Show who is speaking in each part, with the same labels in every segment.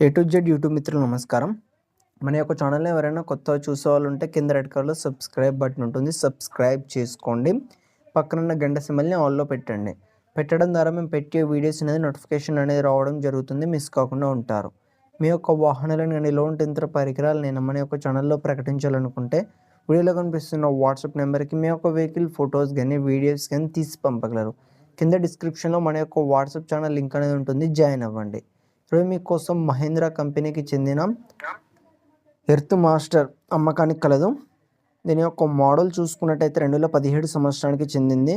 Speaker 1: A to Z YouTube మిత్రులు నమస్కారం. మన యొక్క ఛానల్ని ఎవరైనా కొత్తగా చూసే వాళ్ళు ఉంటే కింద రెడ్ కలర్లో సబ్స్క్రైబ్ బటన్ ఉంటుంది. సబ్స్క్రైబ్ చేసుకోండి. పక్కనున్న గంట సిమ్మల్ని ఆల్లో పెట్టండి. పెట్టడం ద్వారా మేము పెట్టే వీడియోస్ అనేది నోటిఫికేషన్ అనేది రావడం జరుగుతుంది. మిస్ కాకుండా ఉంటారు. మీ యొక్క వాహనాలను కానీ లోన్ టెంత్ర పరికరాలు నేను మన యొక్క ఛానల్లో ప్రకటించాలనుకుంటే వీడియోలో కనిపిస్తున్న వాట్సాప్ నెంబర్కి మీ యొక్క వెహికల్ ఫొటోస్ కానీ వీడియోస్ కానీ తీసి పంపగలరు. కింద డిస్క్రిప్షన్లో మన యొక్క వాట్సాప్ ఛానల్ లింక్ అనేది ఉంటుంది. జాయిన్ అవ్వండి. ఇప్పుడు మీకోసం మహేంద్ర కంపెనీకి చెందిన ఎర్త్ మాస్టర్ అమ్మకానికి కలదు. దీని యొక్క మోడల్ చూసుకున్నట్టయితే రెండు వేల పదిహేడు సంవత్సరానికి చెందింది.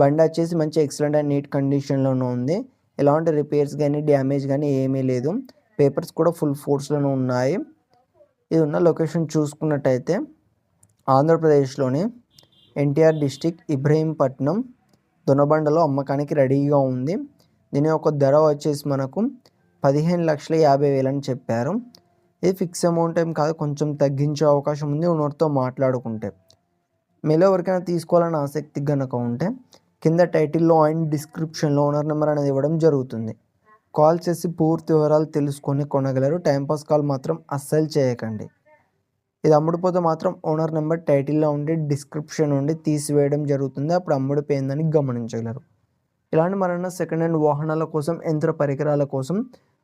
Speaker 1: బండి వచ్చేసి మంచి ఎక్సలెంట్ అండ్ నీట్ కండిషన్లోనూ ఉంది. ఎలాంటి రిపేర్స్ కానీ డ్యామేజ్ కానీ ఏమీ లేదు. పేపర్స్ కూడా ఫుల్ ఫోర్స్లోనే ఉన్నాయి. ఇది ఉన్న లొకేషన్ చూసుకున్నట్టయితే ఆంధ్రప్రదేశ్లోని ఎన్టీఆర్ డిస్టిక్ ఇబ్రహీంపట్నం దొనబండలో అమ్మకానికి రెడీగా ఉంది. దీని యొక్క ధర వచ్చేసి మనకు పదిహేను లక్షల యాభై వేలు అని చెప్పారు. ఇది ఫిక్స్ అమౌంట్ ఏం కాదు కొంచెం తగ్గించే అవకాశం ఉంది. ఓనర్తో మాట్లాడుకుంటే మీలో ఎవరికైనా తీసుకోవాలని ఆసక్తి కనుక ఉంటే కింద టైటిల్లో అండ్ డిస్క్రిప్షన్లో ఓనర్ నెంబర్ అనేది ఇవ్వడం జరుగుతుంది. కాల్ చేసి పూర్తి వివరాలు తెలుసుకొని కొనగలరు. టైంపాస్ కాల్ మాత్రం అస్సలు చేయకండి. ఇది అమ్ముడుపోతే మాత్రం ఓనర్ నెంబర్ టైటిల్లో ఉండి డిస్క్రిప్షన్ ఉండి తీసివేయడం జరుగుతుంది. అప్పుడు అమ్ముడిపోయిందని గమనించగలరు. ఇలాంటి మరన్నా సెకండ్ హ్యాండ్ వాహనాల కోసం యంత్ర పరికరాల కోసం